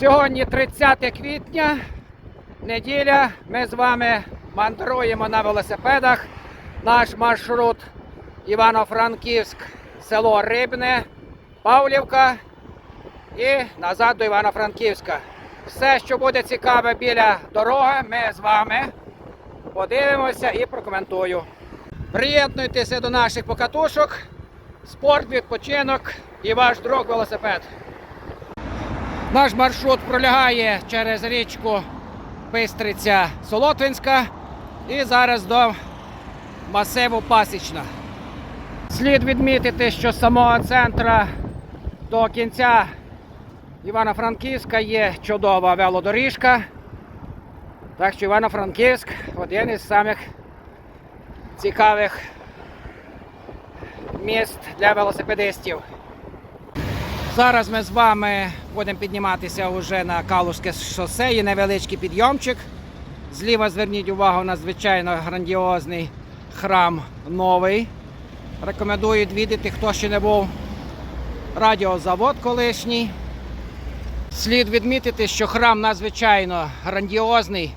Сьогодні 30 квітня, неділя. Ми з вами мандруємо на велосипедах. Наш маршрут Івано-Франківськ, село Рибне, Павлівка і назад до Івано-Франківська. Все, що буде цікаве біля дороги, ми з вами подивимося і прокоментую. Приєднуйтеся до наших покатушок. Спорт, відпочинок і ваш друг велосипед. Наш маршрут пролягає через річку Бистриця Солотвинська і зараз до масиву Пасічна. Слід відмітити, що з самого центра до кінця Івано-Франківська є чудова велодоріжка. Так що Івано-Франківськ один із самих цікавих міст для велосипедистів. Зараз ми з вами будемо підніматися вже на Калузьке шосе. Є невеличкий підйомчик. Зліва зверніть увагу на звичайно грандіозний храм новий. Рекомендую відвідати, хто ще не був. Радіозавод колишній. Слід відмітити, що храм надзвичайно грандіозний.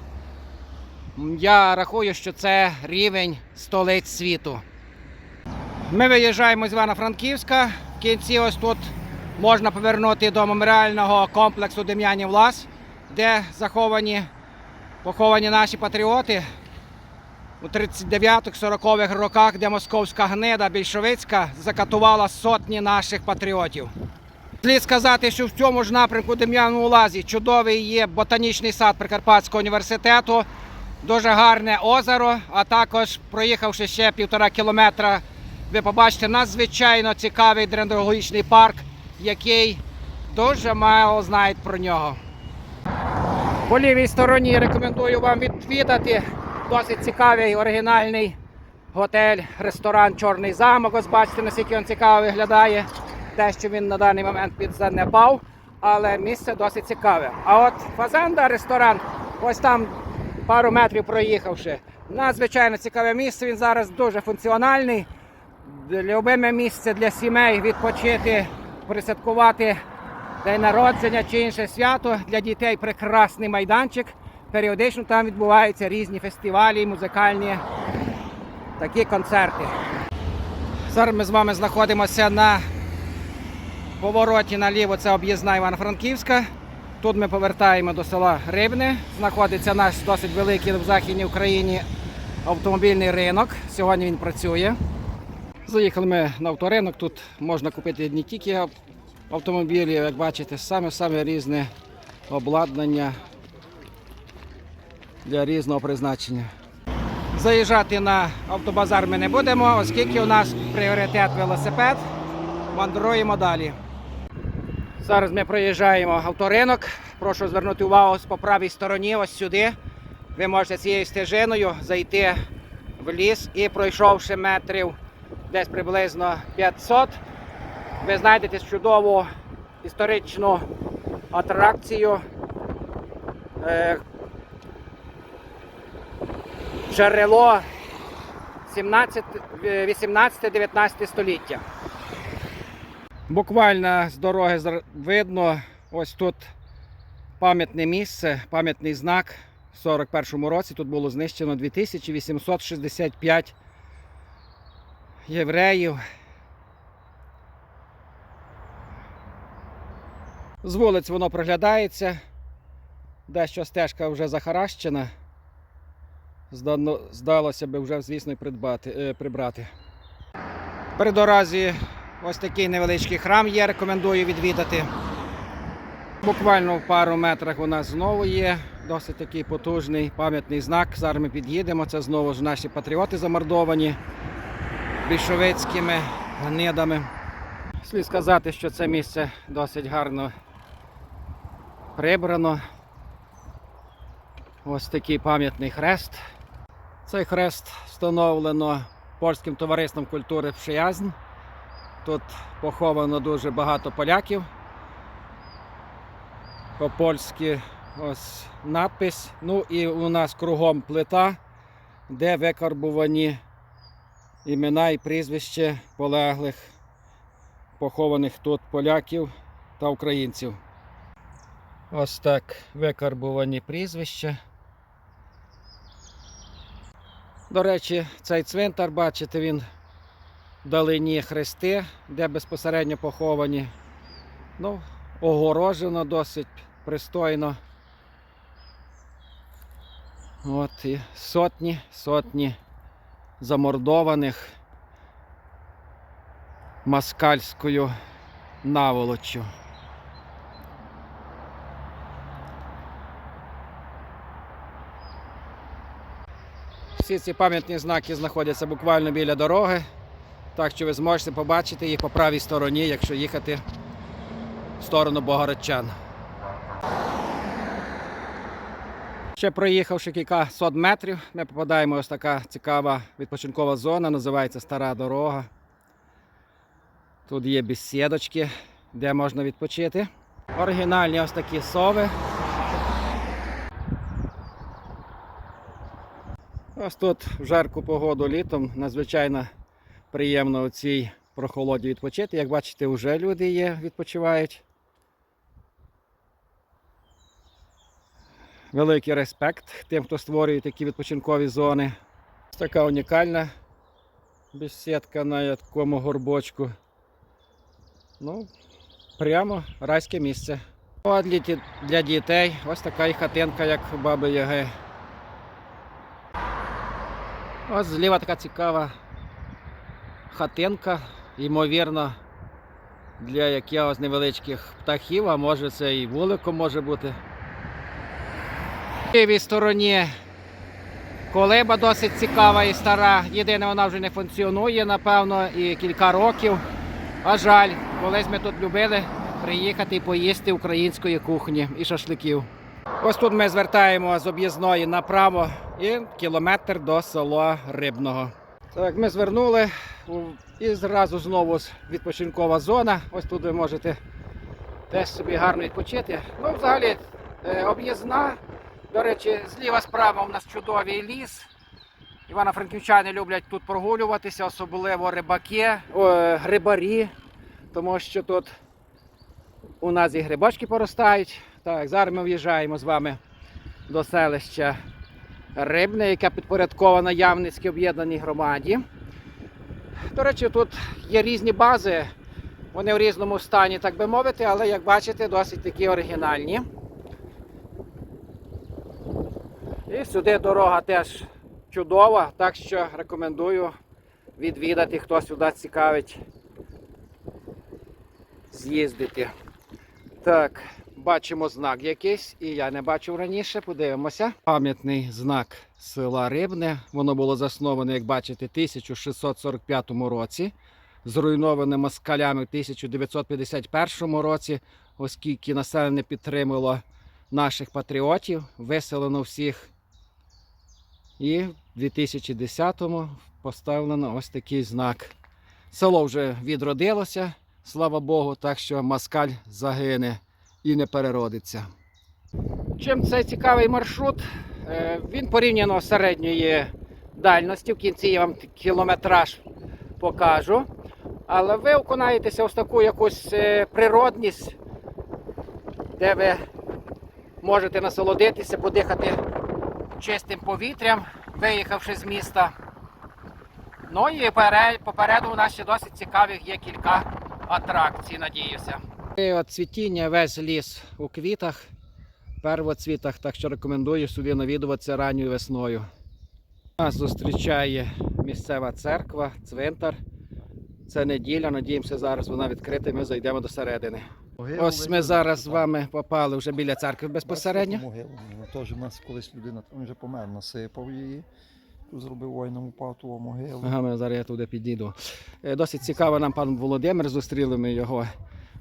Я рахую, що це рівень столиць світу. Ми виїжджаємо з Івано-Франківська. В кінці ось тут можна повернути до меморіального комплексу Дем'янів Лас, де заховані поховані наші патріоти у 39-40-х роках, де московська гнида більшовицька закатувала сотні наших патріотів. Слід сказати, що в цьому ж напрямку Дем'яновому Лазі чудовий є ботанічний сад Прикарпатського університету, дуже гарне озеро, а також проїхавши ще півтора кілометра, ви побачите надзвичайно цікавий дендрологічний парк, який дуже мало знають про нього. По лівій стороні рекомендую вам відвідати досить цікавий оригінальний готель, ресторан Чорний замок. Ось бачите, наскільки він цікаво виглядає. Те, що він на даний момент підзанепав, але місце досить цікаве. А от Фазенда ресторан, ось там пару метрів проїхавши. Надзвичайно цікаве місце. Він зараз дуже функціональний. Любиме місце для сімей відпочити, присвяткувати день народження чи інше свято. Для дітей прекрасний майданчик. Періодично там відбуваються різні фестивалі, музикальні такі концерти. Зараз ми з вами знаходимося на повороті наліво. Це об'їзна Івано-Франківська. Тут ми повертаємо до села Рибне. Знаходиться наш досить великий в Західній Україні автомобільний ринок. Сьогодні він працює. Заїхали ми на авторинок. Тут можна купити не тільки автомобілі, як бачите, саме-саме різне обладнання для різного призначення. Заїжджати на автобазар ми не будемо, оскільки у нас пріоритет велосипед. Мандруємо далі. Зараз ми проїжджаємо авторинок. Прошу звернути увагу по правій стороні, ось сюди. Ви можете цією стежиною зайти в ліс і пройшовши метрів десь приблизно 500, ви знайдете чудову історичну атракцію. е, Джерело 18-19 століття. Буквально з дороги видно, ось тут пам'ятне місце, пам'ятний знак. В 41-му році тут було знищено 2865 євреїв. З вулиць воно проглядається. Дещо стежка вже захаращена. Здалося би вже, звісно, придбати, е, прибрати. При дорозі ось такий невеличкий храм є, рекомендую відвідати. Буквально в пару метрах у нас знову є досить такий потужний пам'ятний знак. Зараз ми під'їдемо. Це знову ж наші патріоти замордовані більшовицькими гнидами. Слід сказати, що це місце досить гарно прибрано. Ось такий пам'ятний хрест. Цей хрест встановлено польським товариством культури Пшиязн. Тут поховано дуже багато поляків. По-польськи ось надпис. Ну і у нас кругом плита, де викарбувані імена і прізвище полеглих, похованих тут поляків та українців. Ось так викарбувані прізвища. До речі, цей цвинтар, бачите, він вдалині хрести, де безпосередньо поховані. Ну, огорожено досить пристойно. От і сотні, сотні замордованих москальською наволоччю. Всі ці пам'ятні знаки знаходяться буквально біля дороги, так що ви зможете побачити їх по правій стороні, якщо їхати в сторону Богородчан. Ще проїхавши кілька сот метрів, ми попадаємо в ось така цікава відпочинкова зона, називається Стара дорога. Тут є бесідочки, де можна відпочити. Оригінальні ось такі сови. Ось тут в жарку погоду літом надзвичайно приємно у цій прохолоді відпочити. Як бачите, вже люди є, відпочивають. Великий респект тим, хто створює такі відпочинкові зони. Ось така унікальна бесідка на такому горбочку. Ну, прямо райське місце. А для, дітей ось така і хатинка, як у баби Яги. Ось зліва така цікава хатинка, ймовірно, для якихось невеличких птахів, а може це і вуликом може бути. Лівій стороні колиба досить цікава і стара. Єдине, вона вже не функціонує, напевно, і кілька років. А жаль, колись ми тут любили приїхати і поїсти української кухні і шашликів. Ось тут ми звертаємо з об'їзної направо і кілометр до села Рибного. Так, ми звернули і зразу знову відпочинкова зона. Ось тут ви можете теж собі гарно відпочити. Ну, взагалі, е, об'їзна. До речі, зліва справа у нас чудовий ліс. Івано-франківчани люблять тут прогулюватися, особливо рибаки, о, грибарі, тому що тут у нас і грибочки поростають. Так, зараз ми в'їжджаємо з вами до селища Рибне, яке підпорядковано Явницькій об'єднаній громаді. До речі, тут є різні бази, вони в різному стані, так би мовити, але як бачите, досить такі оригінальні. І сюди дорога теж чудова, так що рекомендую відвідати, хто сюди цікавить з'їздити. Так, бачимо знак якийсь, і я не бачив раніше. Подивимося. Пам'ятний знак села Рибне. Воно було засноване, як бачите, в 1645 році. Зруйноване москалями в 1951 році, оскільки населення підтримало наших патріотів, виселено всіх. І в 2010-му поставлено ось такий знак. Село вже відродилося, слава Богу, так що москаль загине і не переродиться. Чим цей цікавий маршрут? Е, Він порівняно середньої дальності. В кінці я вам кілометраж покажу. Але ви окунаєтеся ось таку якусь е, природність, де ви можете насолодитися, подихати чистим повітрям, виїхавши з міста. Ну і попереду у нас ще досить цікавих є кілька атракцій, надіюся. І от цвітіння, весь ліс у квітах, первоцвітах, так що рекомендую сюди навідуватися ранньою весною. Нас зустрічає місцева церква, цвинтар. Це неділя, надіємося, зараз вона відкрита, і ми зайдемо до середини. Ось ми зараз з вами попали вже біля церкви безпосередньо. Могилу. Теж у нас колись людина, він вже помер, насипав її. Тут зробив воїному пату могилу. Ага, ми зараз я туди підійду. Е, Досить цікаво нам пан Володимир, зустріли ми його.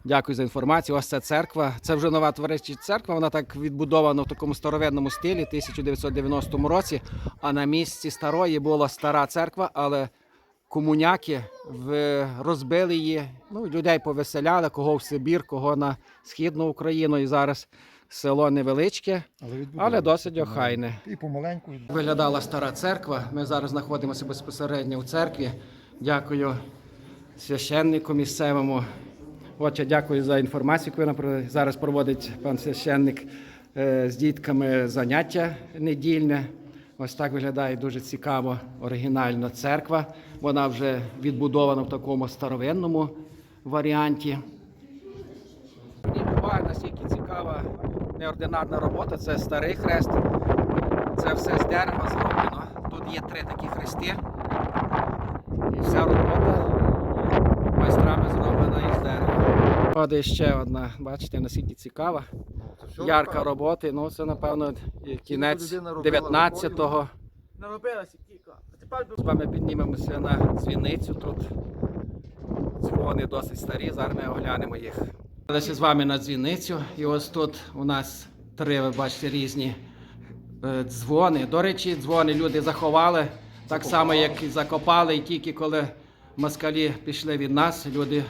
Дякую за інформацію. Ось це церква. Це вже нова творча церква. Вона так відбудована в такому старовинному стилі 1990 році. А на місці старої була стара церква, але комуняки в- розбили її. Ну, людей повеселяли, кого в Сибір, кого на Східну Україну. І зараз село невеличке, відбудовується але досить охайне. І помаленьку. Виглядала стара церква. Ми зараз знаходимося безпосередньо у церкві. Дякую священнику місцевому Отже, дякую за інформацію, яку про- зараз проводить пан священник е, з дітками заняття недільне. Ось так виглядає дуже цікаво оригінальна церква. Вона вже відбудована в такому старовинному варіанті. Увагу, наскільки цікава неординарна робота. Це старий хрест. Це все з дерева зроблено. Тут є три такі хрести. І вся робота майстрами зроблена із дерева. І ще одна, бачите, наскільки цікава. Ярка робота. Ну, це, напевно, кінець 19-го. Наробилася кілька. А тепер З вами піднімемося на дзвіницю. Тут дзвони досить старі, зараз ми оглянемо їх. Далі з вами на дзвіницю. І ось тут у нас три, ви бачите, різні е, дзвони. До речі, дзвони люди заховали, так само, як і закопали, і тільки коли москалі пішли від нас, люди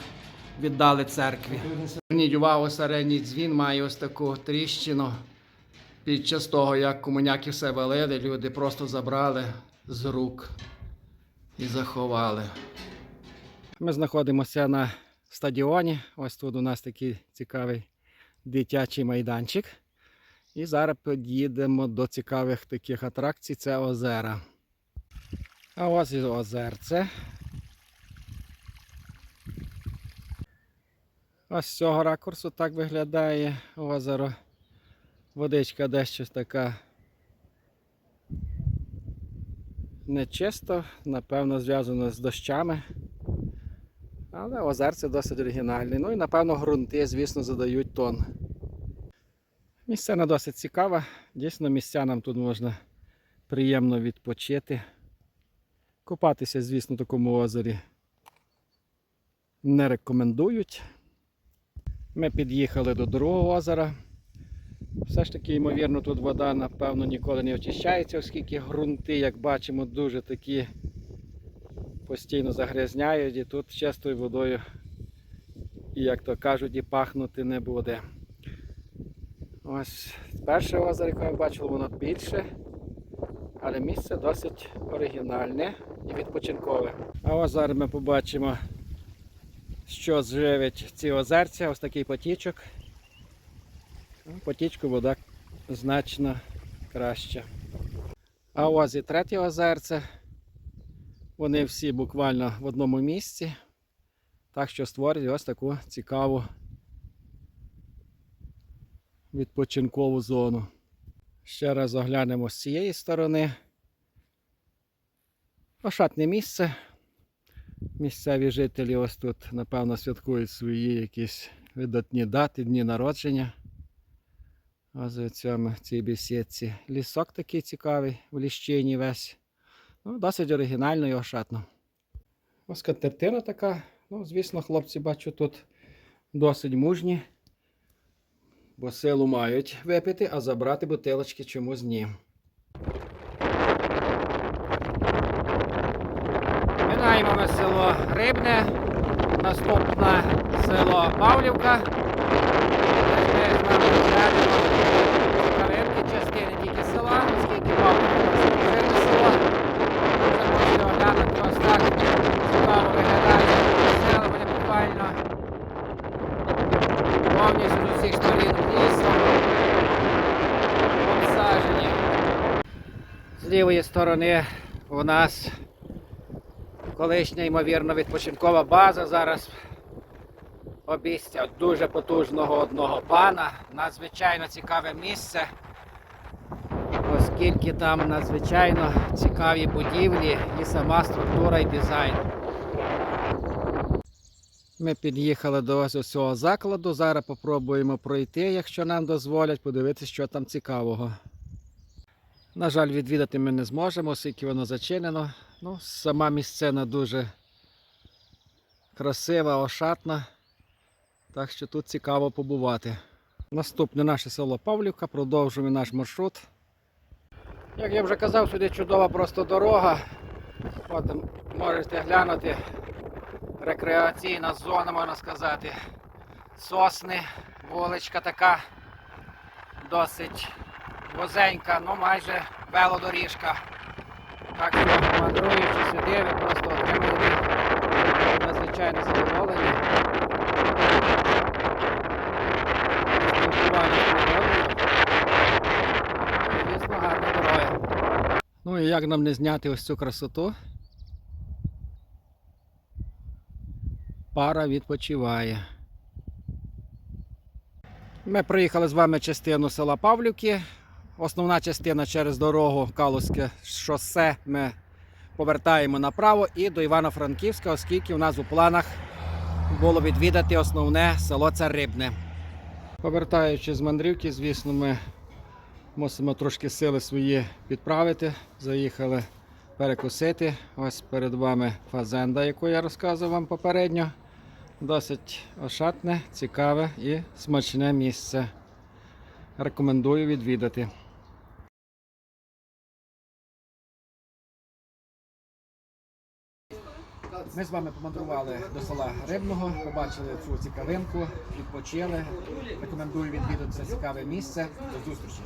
віддали церкві. Зверніть увагу, середній дзвін має ось таку тріщину. Під час того, як комуняки все валили, люди просто забрали з рук і заховали. Ми знаходимося на стадіоні. Ось тут у нас такий цікавий дитячий майданчик. І зараз під'їдемо до цікавих таких атракцій це озера. А ось і озерце. Ось з цього ракурсу так виглядає озеро. Водичка дещо така нечисто, напевно, зв'язано з дощами. Але озерце досить оригінальне. Ну і напевно ґрунти, звісно, задають тон. Місцина досить цікава. Дійсно, місцянам тут можна приємно відпочити. Купатися, звісно, в такому озері не рекомендують. Ми під'їхали до другого озера. Все ж таки, ймовірно, тут вода, напевно, ніколи не очищається, оскільки ґрунти, як бачимо, дуже такі постійно загрязняють, і тут чистою водою, як то кажуть, і пахнути не буде. Ось перше озеро, яке ми бачили, воно більше, але місце досить оригінальне і відпочинкове. А зараз ми побачимо, що живить ці озерця, ось такий потічок. Потічку вода значно краща. А ось і третє озерце. Вони всі буквально в одному місці. Так що створюють ось таку цікаву відпочинкову зону. Ще раз оглянемо з цієї сторони. Ошатне місце. Місцеві жителі ось тут, напевно, святкують свої якісь видатні дати, дні народження. Ось цьому цій бесідці. Лісок такий цікавий в ліщині весь. Ну, досить оригінально і ошатно. Ось катертина така. Ну, звісно, хлопці бачу тут досить мужні. Бо силу мають випити, а забрати бутилочки чомусь ні. Минаємо ми село Рибне. Наступне село Павлівка. Ми з вами частини тільки села, оскільки Павлівка це село. Населення буквально повністю лівої сторони у нас колишня, ймовірно, відпочинкова база. Зараз обійстя дуже потужного одного пана. Надзвичайно цікаве місце, оскільки там надзвичайно цікаві будівлі і сама структура і дизайн. Ми під'їхали до ось цього закладу. Зараз попробуємо пройти, якщо нам дозволять, подивитися, що там цікавого. На жаль, відвідати ми не зможемо, оскільки воно зачинено. Ну, сама місцина дуже красива, ошатна. Так що тут цікаво побувати. Наступне наше село Павлівка, продовжуємо наш маршрут. Як я вже казав, сюди чудова просто дорога. От можете глянути. Рекреаційна зона, можна сказати. Сосни, вуличка така досить возенька, ну майже велодоріжка. Так що мандруючи сюди, ви просто отримуєте надзвичайне задоволення. спілкування з. Ну і як нам не зняти ось цю красоту? Пара відпочиває. Ми проїхали з вами частину села Павлівки. Основна частина через дорогу Калузьке шосе. Ми повертаємо направо і до Івано-Франківська, оскільки у нас у планах було відвідати основне село Царибне. Повертаючи з мандрівки, звісно, ми мусимо трошки сили свої підправити. Заїхали перекусити. Ось перед вами фазенда, яку я розказував вам попередньо. Досить ошатне, цікаве і смачне місце. Рекомендую відвідати. Ми з вами помандрували до села Рибного, побачили цю цікавинку, відпочили. Рекомендую відвідати це цікаве місце. До зустрічі!